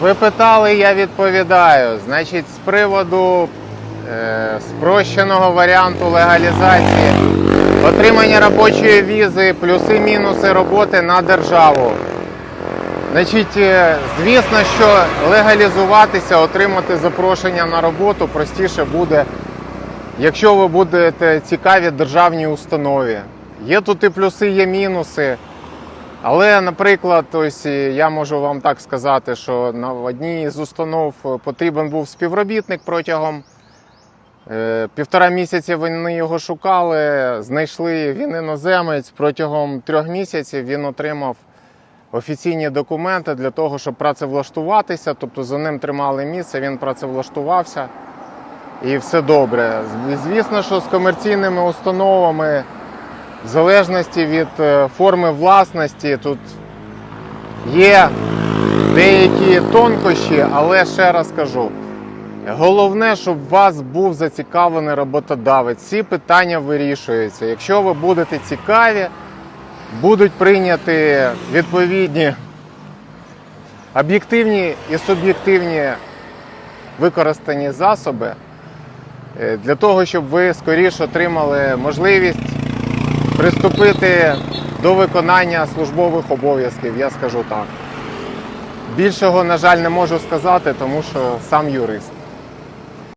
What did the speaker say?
Ви питали, я відповідаю. Значить, з приводу е, спрощеного варіанту легалізації, отримання робочої візи, плюси-мінуси роботи на державу. Значить, е, звісно, що легалізуватися, отримати запрошення на роботу простіше буде, якщо ви будете цікаві державній установі. Є тут і плюси, є мінуси. Але, наприклад, ось е, я можу вам так сказати, що на одній з установ е, потрібен був співробітник протягом е, півтора місяці вони його шукали, знайшли він іноземець. Протягом трьох місяців він отримав офіційні документи для того, щоб працевлаштуватися. Тобто за ним тримали місце, він працевлаштувався і все добре. Звісно, що з комерційними установами. В залежності від е, форми власності тут є деякі тонкощі, але ще раз кажу. Головне, щоб у вас був зацікавлений роботодавець. Ці питання вирішуються. Якщо ви будете цікаві, будуть прийняті відповідні об'єктивні і суб'єктивні використані засоби е, для того, щоб ви скоріше отримали можливість приступити до виконання службових обов'язків, я скажу так. Більшого, на жаль, не можу сказати, тому що сам юрист.